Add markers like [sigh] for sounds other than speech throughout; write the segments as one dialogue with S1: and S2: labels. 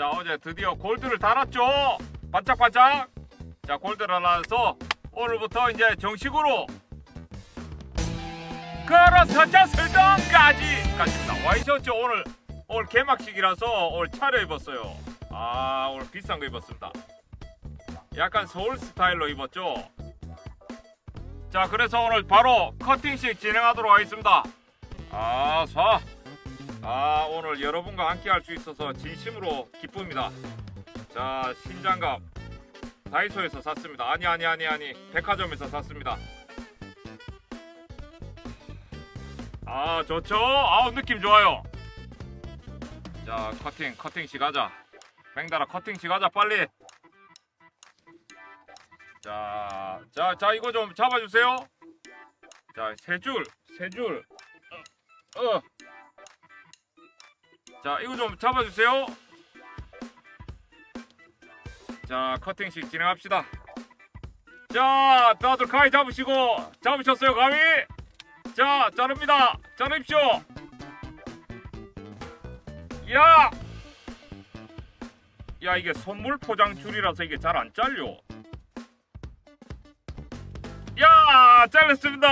S1: 자 어제 드디어 골드를 달았죠? 반짝반짝. 자 골드를 달아서 오늘부터 이제 정식으로 걸어서자 설정까지 갔습니다. 와이셔츠 오늘 오늘 개막식이라서 오늘 차려 입었어요. 아 오늘 비싼 거 입었습니다. 약간 서울 스타일로 입었죠? 자 그래서 오늘 바로 커팅식 진행하도록 하겠습니다. 아사 아 오늘 여러분과 함께 할 수 있어서 진심으로 기쁩니다. 자 신장갑 다이소에서 샀습니다. 아니 아니 아니 아니. 백화점에서 샀습니다. 아 좋죠? 아우 느낌 좋아요. 자 커팅 커팅식 하자. 맹달아 커팅식 하자 빨리. 자, 자, 자, 이거 좀 잡아주세요. 자, 세 줄, 세 줄. 어, 어. 자, 이거 좀 잡아주세요. 자, 커팅식 진행합시다. 자, 다들 가위 잡으시고, 잡으셨어요, 가위? 자, 자릅니다. 자릅시오. 야! 야, 이게 선물 포장 줄이라서 이게 잘 안 잘려. 야 잘렸습니다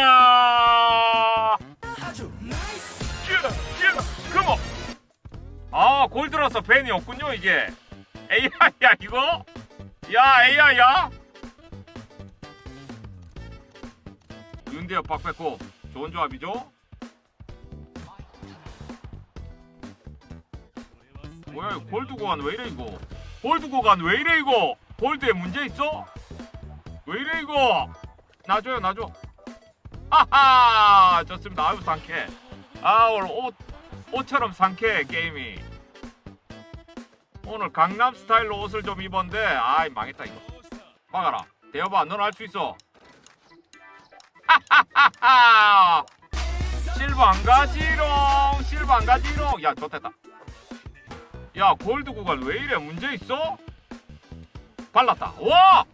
S1: 아 골드라서 벤이 없군요 이게. AI야 이거? 야 AI야? 윤대엽 박백호 좋은 조합이죠? 뭐야 이거 골드 고간 왜 이래 이거? 골드 고간 왜 이래 이거? 골드에 문제 있어? 왜 이래 이거? 놔줘요 놔줘. 하하! 좋습니다. 아유 상쾌 아 오늘 옷 옷처럼 상쾌해 게임이 오늘 강남 스타일로 옷을 좀 입었는데 아이 망했다 이거. 막아라. 대여봐 너는 할수 있어. 하하하하! 실버 안 가지롱 실버 안 가지롱. 야 좋됐다. 야 골드 구간 왜 이래? 문제 있어? 발랐다. 와!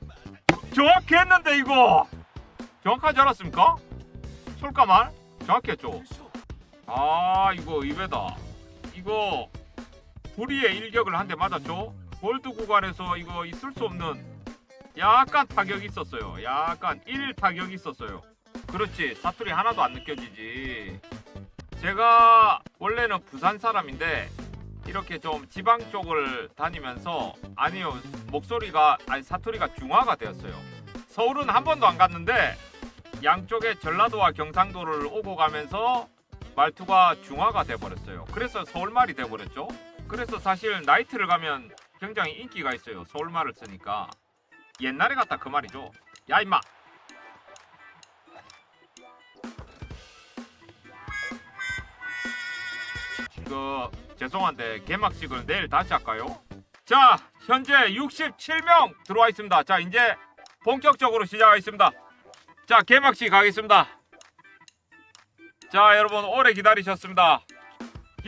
S1: 정확히 했는데 이거. 정확하지 않았습니까? 솔까말? 정확했죠. 아 이거 입에다. 이거 불의의 일격을 한 대 맞았죠. 골드 구간에서 이거 있을 수 없는 약간 타격이 있었어요. 약간 1 타격이 있었어요. 그렇지 사투리 하나도 안 느껴지지. 제가 원래는 부산 사람인데 이렇게 좀 지방 쪽을 다니면서 아니요 목소리가 아니 사투리가 중화가 되었어요. 서울은 한 번도 안 갔는데 양쪽에 전라도와 경상도를 오고 가면서 말투가 중화가 돼 버렸어요. 그래서 서울 말이 돼 버렸죠. 그래서 사실 나이트를 가면 굉장히 인기가 있어요. 서울말을 쓰니까 옛날에 같다 그 말이죠. 야 임마. 그 죄송한데 개막식을 내일 다시 할까요? 자 현재 67명 들어와 있습니다. 자 이제 본격적으로 시작하겠습니다. 자 개막식 가겠습니다. 자 여러분 오래 기다리셨습니다.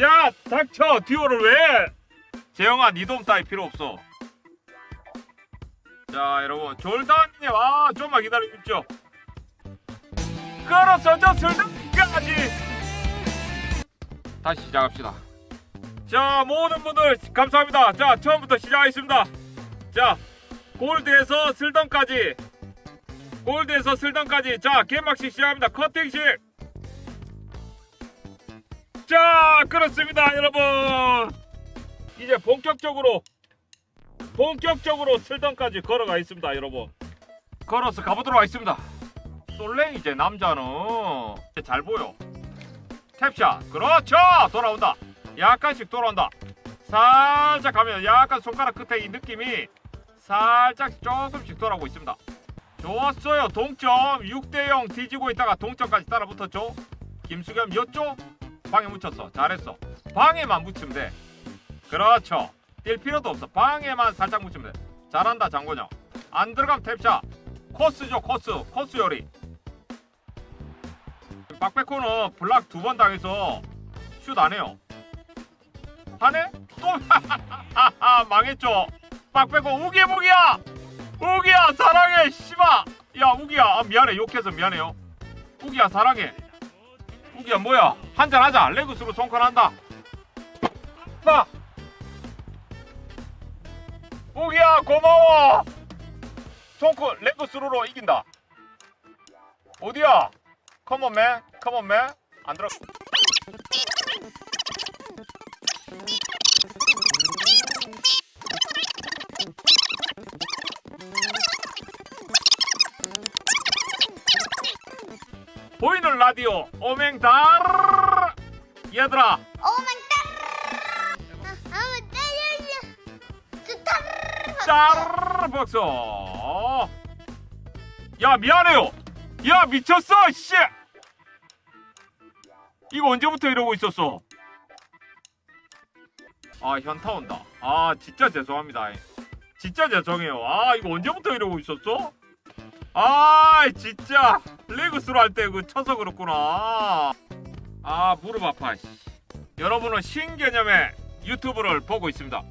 S1: 야 닥쳐 듀오를 왜? 재영아 니돔 따위 필요 없어. 자 여러분 졸단님 아 좀만 기다려 주십시오. 걸어서 저 슬픔까지 다시 시작합시다. 자 모든 분들 감사합니다. 자 처음부터 시작하겠습니다. 자 골드에서 슬던까지 골드에서 슬던까지 자 개막식 시작합니다 커팅식 자 그렇습니다 여러분. 이제 본격적으로 본격적으로 슬던까지 걸어가 있습니다 여러분. 걸어서 가보도록 하겠습니다. 솔랭 이제 남자는. 잘 보여. 탭샷. 그렇죠! 돌아온다. 약간씩 돌아온다. 살짝 가면 약간 손가락 끝에 이 느낌이 살짝 조금씩 돌아오고 있습니다. 좋았어요. 동점. 6대0 뒤지고 있다가 동점까지 따라 붙었죠. 김수겸 였죠? 방에 묻혔어. 잘했어. 방에만 묻히면 돼. 그렇죠. 뛸 필요도 없어. 방에만 살짝 묻히면 돼. 잘한다 장건영. 안 들어가면 탭샷. 코스죠 코스. 코스 요리. 박백호는 블락 두 번 당해서 슛 안 해요. 하네? 또 [laughs] 망했죠. 빡 빼고 우기 무기야 우기야 사랑해 씨바 야 우기야 아, 미안해 욕해서 미안해요 우기야 사랑해 우기야 뭐야? 한잔 하자. 레그스로 손컨한다. 빠 우기야 고마워. 총크 레그스루로 이긴다. 어디야? 컴온 맨 컴온 맨안 들어 보이는 라디오 오맹달! 얘들아!
S2: 오만 따르르 아무 때려요 스타르르
S1: 짤 박수! 야 미안해요. 야 미쳤어 씨! 이거 언제부터 이러고 있었어? 아 현타 온다. 아 진짜 죄송합니다. 진짜 죄송해요. 아 이거 언제부터 이러고 있었어 아 진짜. 레그스로 할 때 그 쳐서 그렇구나. 아 무릎 아파 씨. 여러분은 신개념의 유튜브를 보고 있습니다.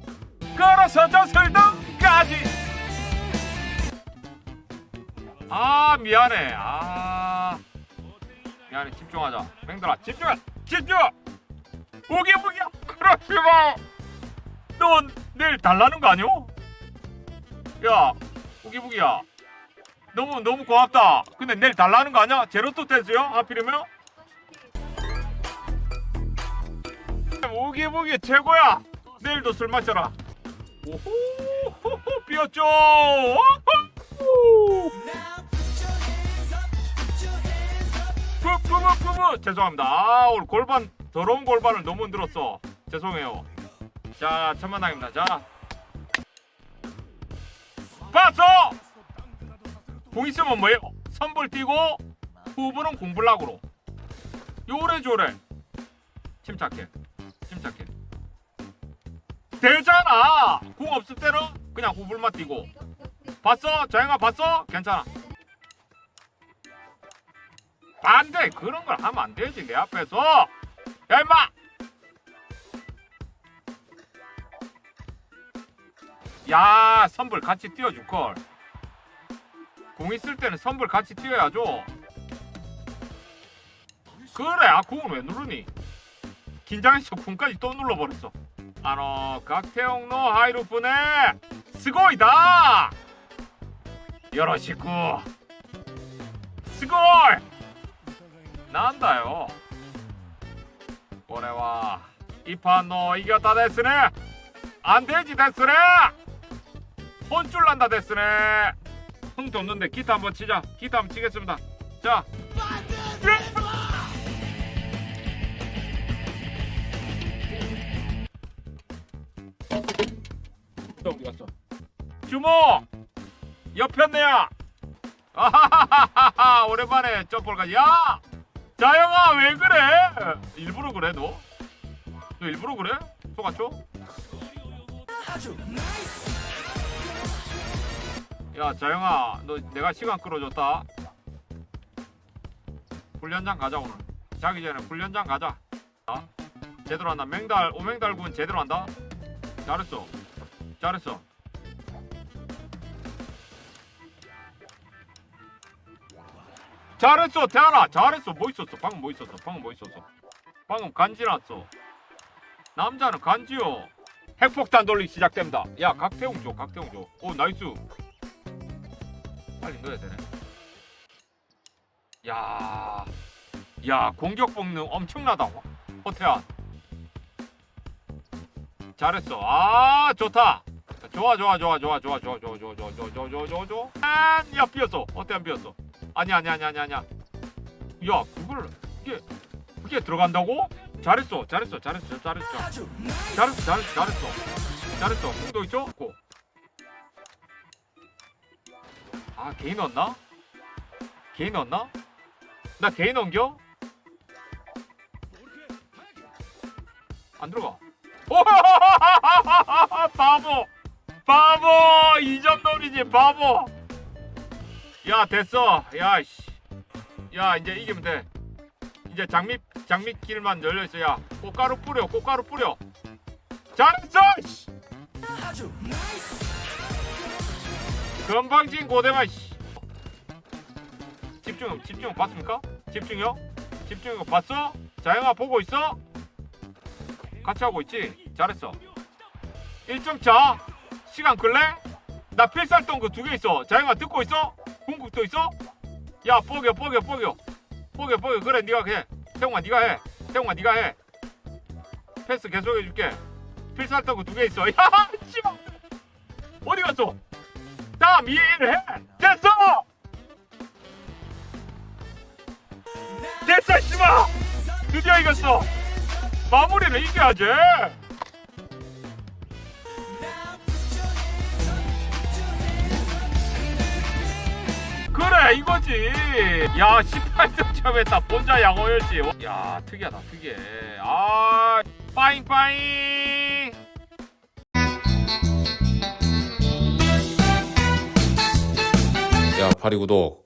S1: 걸어서 저 설동까지! 아 미안해. 아. 미안해. 집중하자. 맹들아 집중해. 집중! 오기 무기야. 그러지마 넌 내일 달라는 거 아니오? 야 우기부기야 너무 너무 고맙다. 근데 내일 달라는 거 아니야? 제로또 댄스요? 하필이면? 우기부기 최고야. 내일도 술 마셔라. 오호 비었죠? 푸푸푸푸 죄송합니다. 아 오늘 골반 더러운 골반을 너무 흔들었어. 죄송해요. 자 천만당입니다. 자. 봤어 공 있으면 뭐예요? 선불 뛰고 후보는 공불락으로. 요래조래. 침착해. 침착해. 되잖아. 공 없을 때는 그냥 후불만 뛰고. 봤어? 자영아 봤어? 괜찮아. 안돼. 그런 걸 하면 안 되지 내 앞에서. 야 임마! 야 선불 같이 뛰어줄걸 공 있을 때는 선불 같이 뛰어야죠. 그래 아 공은 왜 누르니? 긴장해서 궁까지 또 눌러버렸어. 아노 각태용 노 하이루프네. 스고이다! 여러시구. 스고이! 난다요. 올해와 이판 너 이겼다 데스네. 안되지 데스네. 혼쭐 난다 데스네 흥 돋는데 기타 한번 치자 기타 한번 치겠습니다 자 또 어디 갔어? 주모! 옆편네야! 아하하하하 오랜만에 점프를 야! 자영아 왜 그래? 일부러 그래 너? 너 일부러 그래? 속았죠? 야 자영아 너 내가 시간 끌어줬다. 훈련장 가자 오늘. 자기 전에 훈련장 가자. 어? 제대로 한다. 맹달 오맹달군 제대로 한다. 잘했어. 잘했어. 잘했어 태아나. 잘했어. 뭐 있었어? 방금 뭐 있었어? 방금 뭐 있었어? 방금 간지 났어. 남자는 간지요. 핵폭탄 돌리기 시작됩니다. 야 각태웅 줘 각태웅 줘오 나이스 빨리 넣어야 되네 야, 야 공격 본능 엄청나다 호태안 잘했어. 아 좋다. 좋아 좋아 좋아 좋아 좋아 좋아 좋아 좋아 좋아 좋아 좋아 좋아 좋아. 야 비었어. 어때 안 비었어? 아니 아니 아니 아니 아니야. 야 그걸 이게 그게 들어간다고? 잘했어 잘했어 잘했어 잘했어 잘했어 잘했어 잘했어 잘했어. 공도 있죠? 고. 아 개인 넣었나? 개인 넣었나? 나 개인 넘겨? 안 들어가. 오! [laughs] 바보! 바보! 이점 놀이지 바보! 야 됐어. 야 씨. 야 이제 이기면 돼. 이제 장미 장미길만 열려 있어. 야 꽃가루 뿌려. 꽃가루 뿌려. 잘했어. 씨. 건방진 고대마 씨. 집중 집중 봤습니까? 집중요? 집중 봤어? 자영아 보고 있어? 같이 하고 있지? 잘했어. 1점 차. 시간 끌래? 나 필살동 그두개 있어 자영아 듣고 있어? 궁극도 있어? 야 뽀겨 뽀겨 뽀겨 뽀겨 뽀겨 그래 네가 해 태웅아 네가 해 태웅아 네가 해 패스 계속 해줄게 필살동 그두개 있어 [laughs] 야 씨발 어디 갔어 다음 이해를 해. 됐어! 됐어 씨발! 드디어 이겼어. 마무리를 이겨야지. 그래 이거지. 야 18득점 했다 본자 양호였지. 야 특이하다 특이해. 아 빠잉 빠잉
S3: 야 파리 구독